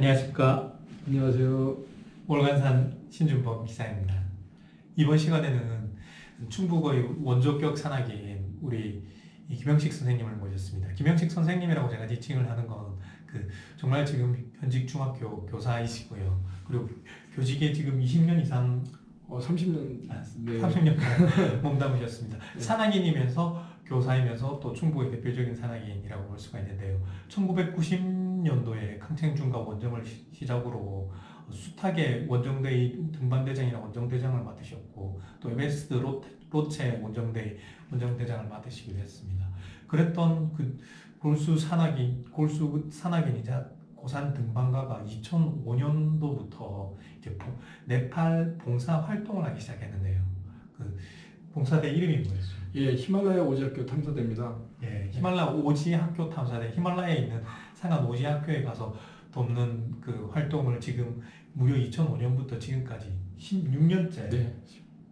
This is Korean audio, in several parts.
안녕하십니까. 안녕하세요. 월간산 신준범 기사입니다. 이번 시간에는 충북의 원조격 산악인 우리 이 김영식 선생님을 모셨습니다. 김영식 선생님이라고 제가 지칭을 하는 건 그 정말 지금 현직 중학교 교사이시고요. 그리고 교직에 지금 20년 이상 어, 30년 아, 네. 30년간 몸담으셨습니다. 네. 산악인이면서 교사이면서 또 충북의 대표적인 산악인이라고 볼 수가 있는데요. 1990 년도에 강창중과 원정을 시- 시작으로 숱하게 원정대의 등반대장이나 원정대장을 맡으셨고 또 에베스트 로, 로체 원정대 원정대장을 맡으시기도 했습니다. 그랬던 그 골수 산악인 골수 산악인이자 고산 등반가가 2005년도부터 이제 봉- 네팔 봉사 활동을 하기 시작했는데요. 그 봉사대 이름이 뭐였어요? 예, 히말라야 오지 학교 탐사대입니다. 예, 히말라야 오지 학교 탐사대 히말라야에 있는 상한 오지 학교에 가서 돕는 그 활동을 지금 무려 2005년부터 지금까지 16년째 네.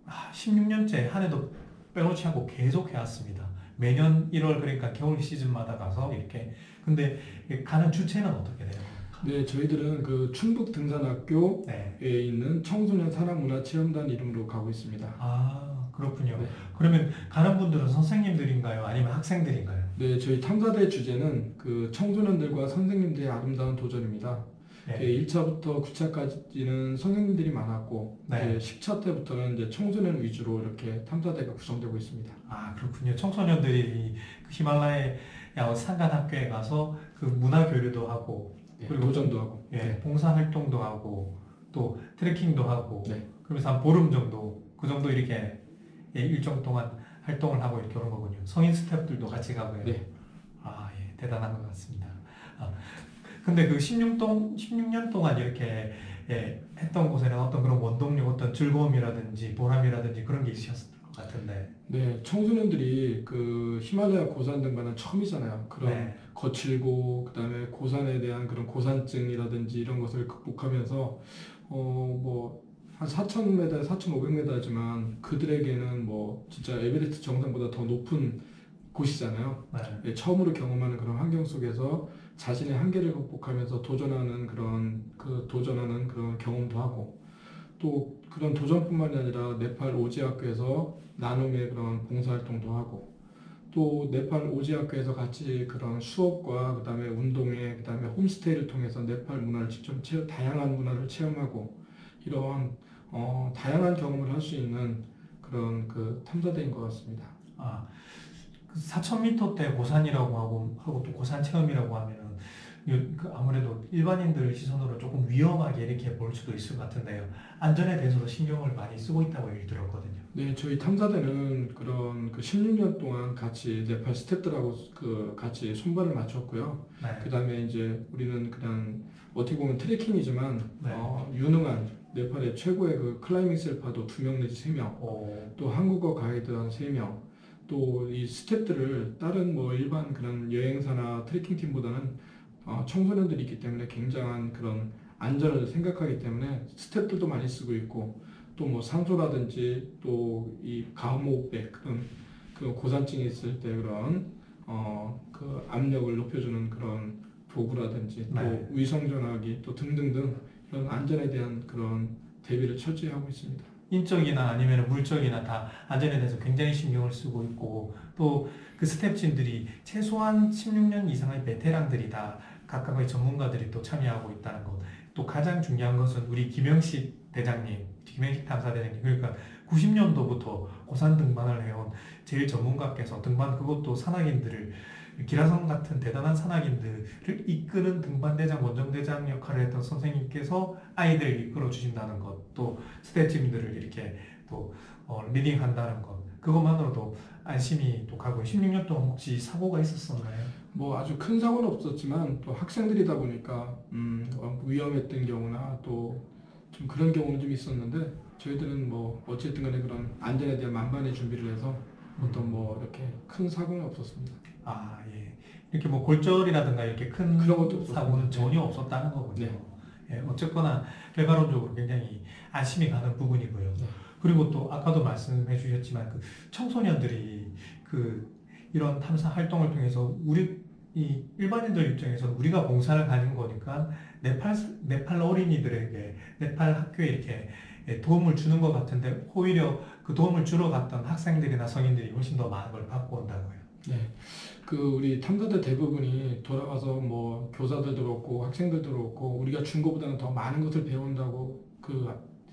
아, 16년째 한 해도 빼놓지 않고 계속 해왔습니다. 매년 1월 그러니까 겨울 시즌마다 가서 이렇게 근데 가는 주체는 어떻게 돼요? 네, 저희들은 그 충북 등산학교에 네. 있는 청소년 산악문화 체험단 이름으로 가고 있습니다. 아 그렇군요. 네. 그러면 가는 분들은 선생님들인가요? 아니면 학생들인가요? 네, 저희 탐사대 주제는 그 청소년들과 선생님들의 아름다운 도전입니다. 네. 예, 1차부터 9차까지는 선생님들이 많았고 네. 예, 10차 때부터는 이제 청소년 위주로 이렇게 탐사대가 구성되고 있습니다. 아 그렇군요. 청소년들이 그 히말라야 산간 학교에 가서 그 문화 교류도 하고 예, 그리고 도전도 하고. 예, 네. 봉사 활동도 하고 또 트레킹도 하고 네. 그러면서 한 보름 정도 그 정도 이렇게 예, 일정 동안 활동을 하고 이렇게 오는 거군요. 성인 스태프들도 같이 가고요. 네. 아 예, 대단한 것 같습니다. 아, 근데 그 16동 16년 동안 이렇게 예, 했던 곳에는 어떤 그런 원동력, 어떤 즐거움이라든지 보람이라든지 그런 게 있으셨을 것 같은데. 네, 청소년들이 그 히말라야 고산 등반은 처음이잖아요. 그런 네. 거칠고 그다음에 고산에 대한 그런 고산증이라든지 이런 것을 극복하면서 어 뭐 한 4,000m, 4,500m지만 그들에게는 뭐 진짜 에베레스트 정상보다 더 높은 곳이잖아요. 네. 예, 처음으로 경험하는 그런 환경 속에서 자신의 한계를 극복하면서 도전하는 그런 그 도전하는 그런 경험도 하고 또 그런 도전뿐만이 아니라 네팔 오지 학교에서 나눔의 그런 봉사활동도 하고 또 네팔 오지 학교에서 같이 그런 수업과 그다음에 운동회 그다음에 홈스테이를 통해서 네팔 문화를 직접 체 다양한 문화를 체험하고 이러한 어, 다양한 경험을 할 수 있는 그런 그 탐사대인 것 같습니다. 아, 그 4,000m대 고산이라고 하고 하고 또 고산 체험이라고 하면은 요- 그 아무래도 일반인들 시선으로 조금 위험하게 이렇게 볼 수도 있을 것 같은데요. 안전에 대해서도 신경을 많이 쓰고 있다고 얘기 들었거든요. 네, 저희 탐사대는 그런 그 16년 동안 같이 네팔 스태프들하고 그 같이 손발을 맞췄고요. 네. 그 다음에 이제 우리는 그냥 어떻게 보면 트레킹이지만 네. 어, 유능한 네팔의 최고의 그 클라이밍 셀파도 두 명 내지 세 명, 오, 또 한국어 가이드 한 세 명, 또 이 스태프들을 다른 뭐 일반 그런 여행사나 트레킹 팀보다는 어, 청소년들이 있기 때문에 굉장한 그런 안전을 생각하기 때문에 스태프들도 많이 쓰고 있고 또뭐 상소라든지 또 이 가호목백 그런 그 고산증이 있을 때 그런 어그 압력을 높여주는 그런 도구라든지 또 네. 위성 전화기 또 등등등 이런 안전에 대한 그런 대비를 철저히 하고 있습니다. 인적이나 아니면 물적이나 다 안전에 대해서 굉장히 신경을 쓰고 있고 또 그 스태프진들이 최소한 16년 이상의 베테랑들이 다 각각의 전문가들이 또 참여하고 있다는 것. 또 가장 중요한 것은 우리 김영식 대장님, 김영식 탐사대장님 그러니까 90년도부터 고산 등반을 해온 제일 전문가께서 등반 그것도 산악인들을 기라성 같은 대단한 산악인들을 이끄는 등반대장, 원정대장 역할을 했던 선생님께서 아이들을 이끌어 주신다는 것, 또 스태프팀들을 이렇게 또 어, 리딩한다는 것, 그것만으로도 안심이 또 가고 16년 동안 혹시 사고가 있었었나요? 뭐 아주 큰 사고는 없었지만 또 학생들이다 보니까 음, 위험했던 경우나 또 좀 그런 경우는 좀 있었는데 저희들은 뭐 어쨌든 간에 그런 안전에 대한 만반의 준비를 해서 어떤 뭐 이렇게 큰 사고는 없었습니다. 아 예, 이렇게 뭐 골절이라든가 이렇게 큰 그런 것도 없었군요. 사고는 전혀 없었다는 거군요. 네. 예, 어쨌거나 결과론적으로 굉장히 안심이 가는 부분이고요. 네. 그리고 또 아까도 말씀해 주셨지만 그 청소년들이 그 이런 탐사 활동을 통해서 우리 이 일반인들 입장에서는 우리가 봉사를 가진 거니까 네팔 네팔 어린이들에게 네팔 학교에 이렇게 예, 도움을 주는 것 같은데 오히려 그 도움을 주러 갔던 학생들이나 성인들이 훨씬 더 많은 걸 받고 온다고요. 네. 그 우리 탐사대 대부분이 돌아가서 뭐 교사들도 그렇고 학생들도 그렇고 우리가 준 것보다는 더 많은 것을 배운다고 그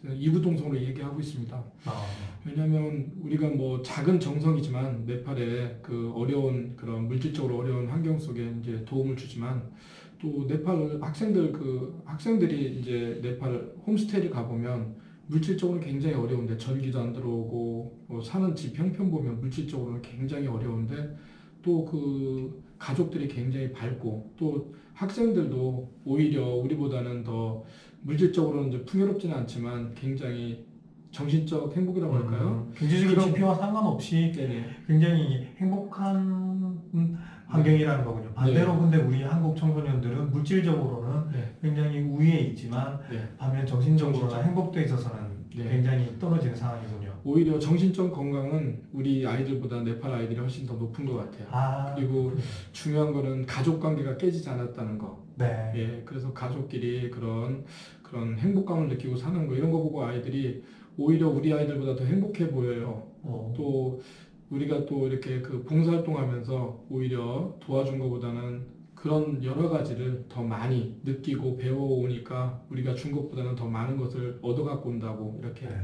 이구동성으로 얘기하고 있습니다. 아, 왜냐하면 우리가 뭐 작은 정성이지만 네팔의 그 어려운 그런 물질적으로 어려운 환경 속에 이제 도움을 주지만 또 네팔 학생들 그 학생들이 이제 네팔 홈스테이를 가보면 물질적으로 굉장히 어려운데 전기도 안 들어오고 뭐 사는 집 형편 보면 물질적으로는 굉장히 어려운데 또 그 가족들이 굉장히 밝고 또 학생들도 오히려 우리보다는 더 물질적으로는 이제 풍요롭지는 않지만 굉장히 정신적 행복이라고 할까요? 음, 경제적인 그럼- 지표와 상관없이 네네. 굉장히 행복한 음, 환경이라는 거군요. 반대로 근데 우리 한국 청소년들은 물질적으로는 네. 굉장히 우위에 있지만 네. 반면 정신적으로나 정신적. 행복도에 있어서는 네. 굉장히 떨어지는 상황이군요. 오히려 정신적 건강은 우리 아이들보다 네팔 아이들이 훨씬 더 높은 것 같아요. 아 그리고 중요한 거는 가족 관계가 깨지지 않았다는 거. 네. 예, 그래서 가족끼리 그런 그런 행복감을 느끼고 사는 거 이런 거 보고 아이들이 오히려 우리 아이들보다 더 행복해 보여요. 어, 또 우리가 또 이렇게 그 봉사활동하면서 오히려 도와준 것보다는 그런 여러 가지를 더 많이 느끼고 배워오니까 우리가 준 것보다는 더 많은 것을 얻어갖고 온다고 이렇게 네.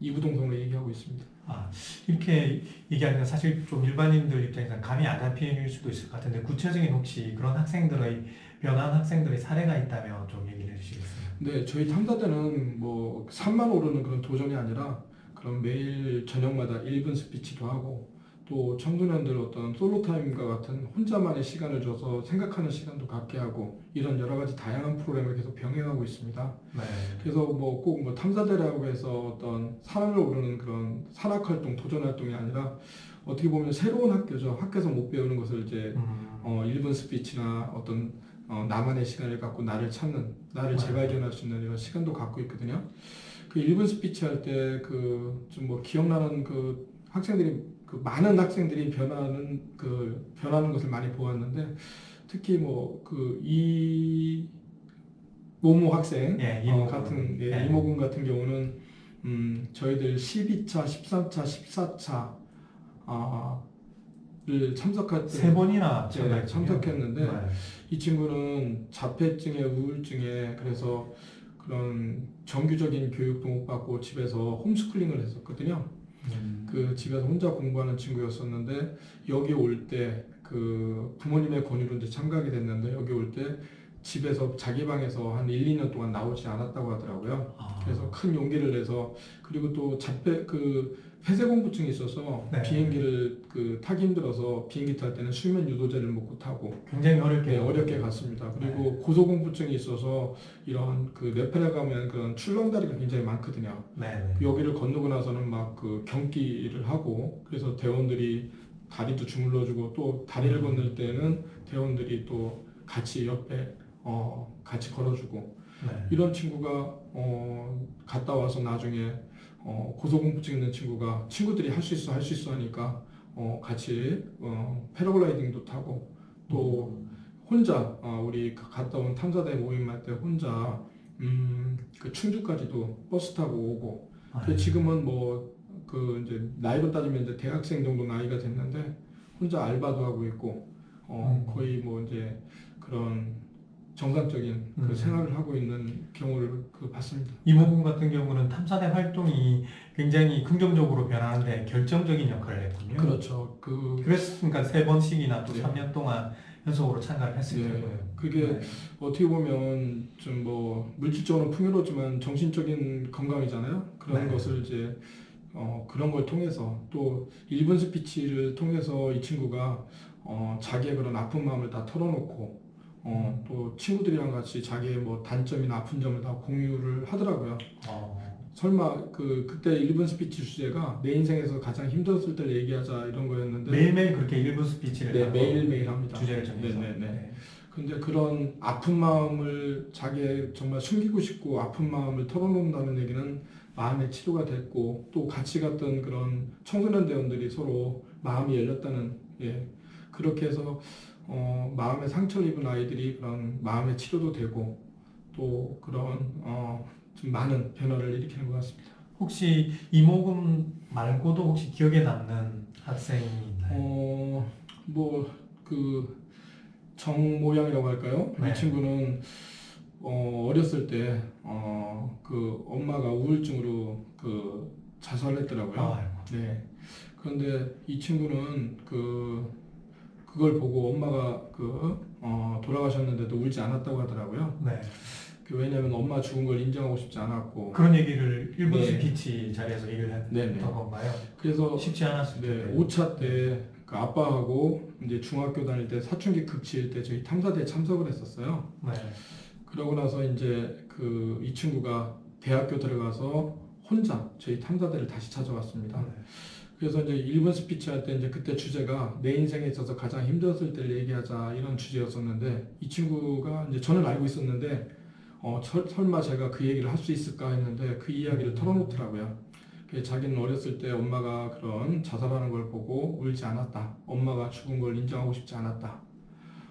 이구동성으로 얘기하고 있습니다. 아, 이렇게 얘기하니까 사실 좀 일반인들 입장에서는 감이 안 잡힐 수도 있을 것 같은데 구체적인 혹시 그런 학생들의 변한 학생들의 사례가 있다면 좀 얘기를 해주시겠어요? 네, 저희 탐사대는 뭐 산만 오르는 그런 도전이 아니라 그런 매일 저녁마다 1분 스피치도 하고 또 청소년들 어떤 솔로 타임과 같은 혼자만의 시간을 줘서 생각하는 시간도 갖게 하고 이런 여러 가지 다양한 프로그램을 계속 병행하고 있습니다. 네. 그래서 뭐 꼭 뭐 탐사대라고 해서 어떤 산을 오르는 그런 산악 활동, 도전 활동이 아니라 어떻게 보면 새로운 학교죠. 학교에서 못 배우는 것을 이제 음, 어, 1분 스피치나 어떤 어, 나만의 시간을 갖고 나를 찾는, 나를 네. 재발견할 수 있는 이런 시간도 갖고 있거든요. 그 1분 스피치 할 때 그 좀 뭐 기억나는 그 학생들이 그 많은 학생들이 변하는 그 변하는 것을 많이 보았는데 특히 뭐 그 이 모모 학생 예, 어, 이모군. 같은 예, 예. 이모군 같은 경우는 음, 저희들 12차, 13차, 14차 아, 를 참석할 때 세 번이나 네. 참석했는데 네. 이 친구는 자폐증에 우울증에 그래서 그런 정규적인 교육도 못 받고 집에서 홈스쿨링을 했었거든요. 음, 그 집에서 혼자 공부하는 친구였었는데 여기 올 때 그 부모님의 권유로 이제 참가하게 됐는데 여기 올 때 집에서 자기 방에서 한 1, 2년 동안 나오지 않았다고 하더라고요. 아, 그래서 큰 용기를 내서 그리고 또 자폐 그 폐쇄 공부증이 있어서 네. 비행기를 그 타기 힘들어서 비행기 탈 때는 수면 유도제를 먹고 타고 굉장히 어렵게 네, 어렵게 갔습니다. 그리고 고소공포증이 있어서 이런 그 네팔에 가면 그런 출렁다리가 굉장히 많거든요. 네. 네. 여기를 건너고 나서는 막 그 경기를 하고 그래서 대원들이 다리도 주물러주고 또 다리를 음. 건널 때는 대원들이 또 같이 옆에 어 같이 걸어주고 네. 이런 친구가 어 갔다 와서 나중에 어 고소공포증 있는 친구가 친구들이 할 수 있어 할 수 있어 하니까 어 같이 어 패러글라이딩도 타고 또 혼자 어, 우리 가- 갔다 온 탐사대 모임할 때 혼자 음, 그 충주까지도 버스 타고 오고 아, 근데 지금은 뭐 그 이제 나이로 따지면 이제 대학생 정도 나이가 됐는데 혼자 알바도 하고 있고 어 음. 거의 뭐 이제 그런 정상적인 그 음. 생활을 하고 있는 경우를 그 봤습니다. 이모군 같은 경우는 탐사대 활동이 굉장히 긍정적으로 변하는데 결정적인 역할을 했군요. 그렇죠. 그 그랬으니까 세 번씩이나 또 네. 3년 동안 연속으로 참가를 했을 예, 거예요. 그게 네. 어떻게 보면 좀 뭐 물질적으로는 풍요롭지만 정신적인 건강이잖아요. 그런 네. 것을 이제 어, 그런 걸 통해서 또 1분 스피치를 통해서 이 친구가 어, 자기의 그런 아픈 마음을 다 털어놓고 어, 또 친구들이랑 같이 자기의 뭐 단점이나 아픈 점을 다 공유를 하더라고요. 어, 설마 그 그때 1분 스피치 주제가 내 인생에서 가장 힘들었을 때를 얘기하자 이런 거였는데 매일매일 그렇게 1분 스피치를 네, 하고 매일매일 합니다. 주제를 정해서 네, 네, 네. 근데 그런 아픈 마음을 자기의 정말 숨기고 싶고 아픈 마음을 털어놓는다는 얘기는 마음의 치료가 됐고 또 같이 갔던 그런 청소년 대원들이 서로 마음이 열렸다는 예 그렇게 해서 어, 마음의 상처를 입은 아이들이 그런 마음의 치료도 되고 또 그런 어, 좀 많은 변화를 일으키는 것 같습니다. 혹시 이모금 말고도 혹시 기억에 남는 학생이 있나요? 어, 뭐그 정모양이라고 할까요? 네. 이 친구는 어, 어렸을 때 어, 그 엄마가 우울증으로 그 자살을 했더라고요. 아, 네. 그런데 이 친구는 그 그걸 보고 엄마가 그 어, 돌아가셨는데도 울지 않았다고 하더라고요. 네. 그 왜냐하면 엄마 죽은 걸 인정하고 싶지 않았고. 그런 얘기를 일본 네. 스피치 자리에서 얘기를 했던 네 네. 건가요? 그래서 쉽지 않았을 네, 텐데. 5차 때 그 아빠하고 이제 중학교 다닐 때 사춘기 급치일 때 저희 탐사대에 참석을 했었어요. 네. 그러고 나서 이제 그 이 친구가 대학교 들어가서 혼자 저희 탐사대를 다시 찾아왔습니다. 네. 그래서 이제 일본 스피치 할 때 이제 그때 주제가 내 인생에 있어서 가장 힘들었을 때를 얘기하자 이런 주제였었는데 이 친구가 이제 저는 알고 있었는데 어 설, 설마 제가 그 얘기를 할 수 있을까 했는데 그 이야기를 털어놓더라고요. 그 자기는 어렸을 때 엄마가 그런 자살하는 걸 보고 울지 않았다. 엄마가 죽은 걸 인정하고 싶지 않았다.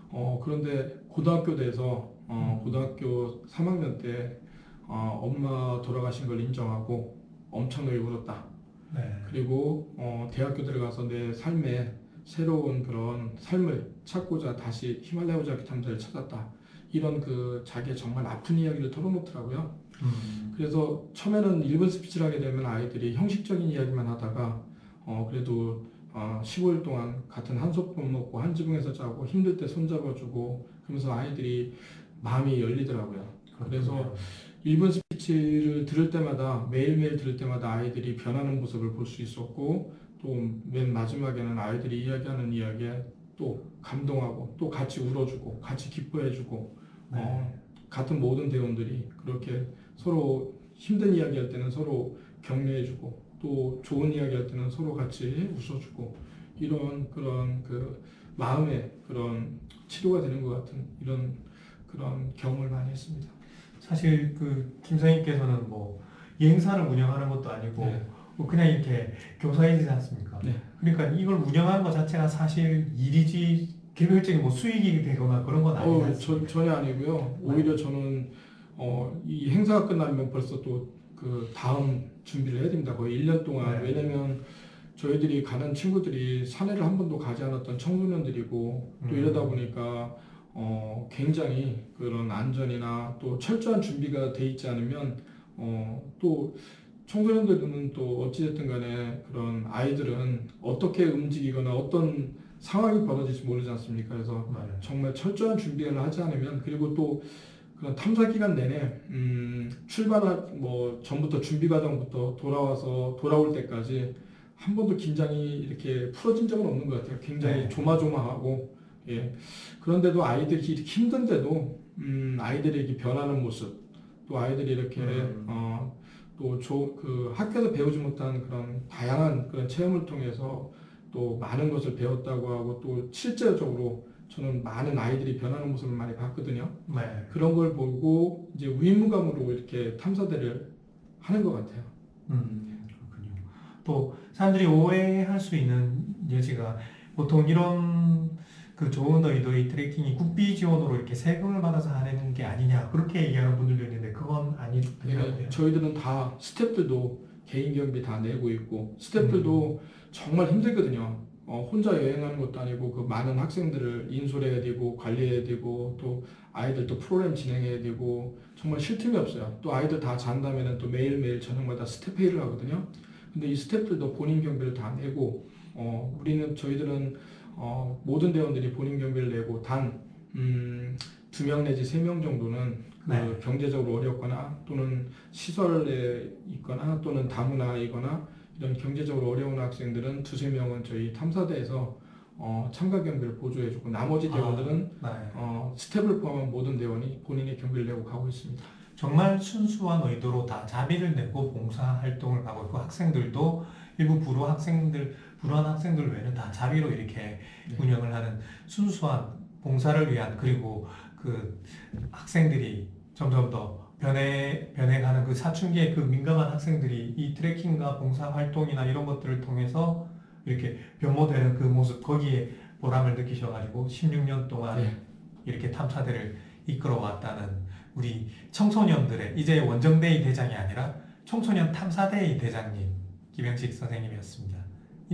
어 그런데 고등학교 돼서 어 고등학교 3학년 때 어, 엄마 돌아가신 걸 인정하고 엄청나게 울었다. 네. 그리고 어, 대학교 들어가서 내 삶에 새로운 그런 삶을 찾고자 다시 히말라야 오자키 탐사를 찾았다. 이런 그 자기의 정말 아픈 이야기를 털어놓더라고요. 음. 그래서 처음에는 일본 스피치를 하게 되면 아이들이 형식적인 이야기만 하다가 어, 그래도 어, 15일 동안 같은 한솥밥 먹고 한 지붕에서 자고 힘들 때 손잡아주고 그러면서 아이들이 마음이 열리더라고요. 그래서 일본 스피치 를 들을 때마다 매일매일 들을 때마다 아이들이 변하는 모습을 볼 수 있었고 또 맨 마지막에는 아이들이 이야기하는 이야기에 또 감동하고 또 같이 울어주고 같이 기뻐해주고 네. 어, 같은 모든 대원들이 그렇게 서로 힘든 이야기 할 때는 서로 격려해주고 또 좋은 이야기 할 때는 서로 같이 웃어주고 이런 그런 그 마음의 그런 치료가 되는 것 같은 이런 그런 경험을 많이 했습니다. 사실 그 김사님께서는 뭐 여행사를 운영하는 것도 아니고 네. 뭐 그냥 이렇게 교사이지 않습니까? 네. 그러니까 이걸 운영하는 것 자체가 사실 일이지 개별적인 뭐 수익이 되거나 그런 건 아니지 어? 저, 전혀 아니고요. 오히려 저는 어, 이 행사가 끝나면 벌써 또 그 다음 준비를 해야 됩니다. 거의 1년 동안. 네. 왜냐면 저희들이 가는 친구들이 사내를 한 번도 가지 않았던 청소년들이고 또 음. 이러다 보니까 어, 굉장히 그런 안전이나 또 철저한 준비가 돼 있지 않으면 어, 또 청소년들은 또 어찌됐든 간에 그런 아이들은 어떻게 움직이거나 어떤 상황이 벌어질지 모르지 않습니까? 그래서 맞아요. 정말 철저한 준비를 하지 않으면 그리고 또 그런 탐사 기간 내내 음, 출발할 뭐 전부터 준비 과정부터 돌아와서 돌아올 때까지 한 번도 긴장이 이렇게 풀어진 적은 없는 것 같아요. 굉장히 네. 조마조마하고 예 그런데도 아이들이 이렇게 힘든데도 음, 아이들이 이렇게 변하는 모습 또 아이들이 이렇게 음. 어, 또그 학교에서 배우지 못한 그런 다양한 그런 체험을 통해서 또 많은 것을 배웠다고 하고 또 실제적으로 저는 많은 아이들이 변하는 모습을 많이 봤거든요. 네. 그런 걸 보고 이제 의무감으로 이렇게 탐사대를 하는 것 같아요. 음, 그렇군요. 또 사람들이 오해할 수 있는 여지가 보통 이런 그 좋은 의도의 트레킹이 국비 지원으로 이렇게 세금을 받아서 하는 게 아니냐 그렇게 얘기하는 분들도 있는데 그건 아니, 아니라고요. 네, 저희들은 다 스태프들도 개인 경비 다 내고 있고 스태프들도 정말 힘들거든요. 어, 혼자 여행하는 것도 아니고 그 많은 학생들을 인솔해야 되고 관리해야 되고 또 아이들 또 프로그램 진행해야 되고 정말 쉴 틈이 없어요. 또 아이들 다 잔 다음에는 또 매일매일 저녁마다 스텝 회의를 하거든요. 근데 이 스태프들도 본인 경비를 다 내고 어, 우리는 저희들은 어, 모든 대원들이 본인 경비를 내고 단 음, 두 명 내지 세 명 정도는 그 네. 경제적으로 어렵거나 또는 시설에 있거나 또는 다문화 이거나 이런 경제적으로 어려운 학생들은 두세 명은 저희 탐사대에서 어, 참가 경비를 보조해주고 나머지 아. 대원들은 네. 어, 스텝을 포함한 모든 대원이 본인의 경비를 내고 가고 있습니다. 정말 순수한 의도로 다 자비를 내고 봉사 활동을 하고 있고 학생들도 일부 불우 학생들 불우한 학생들 외에는 다 자비로 이렇게 네. 운영을 하는 순수한 봉사를 위한 그리고 그 학생들이 점점 더 변해 변해가는 그 사춘기의 그 민감한 학생들이 이 트레킹과 봉사 활동이나 이런 것들을 통해서 이렇게 변모되는 그 모습 거기에 보람을 느끼셔가지고 16년 동안 네. 이렇게 탐사대를 이끌어왔다는 우리 청소년들의 이제 원정대의 대장이 아니라 청소년 탐사대의 대장님 김영식 선생님이었습니다.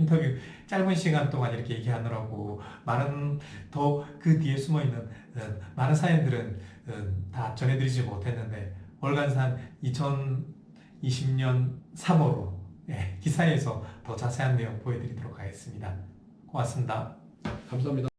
인터뷰 짧은 시간 동안 이렇게 얘기하느라고 많은 더 그 뒤에 숨어 있는 어, 많은 사연들은 어, 다 전해드리지 못했는데 월간산 2020년 3월호 예, 기사에서 더 자세한 내용 보여드리도록 하겠습니다. 고맙습니다. 감사합니다.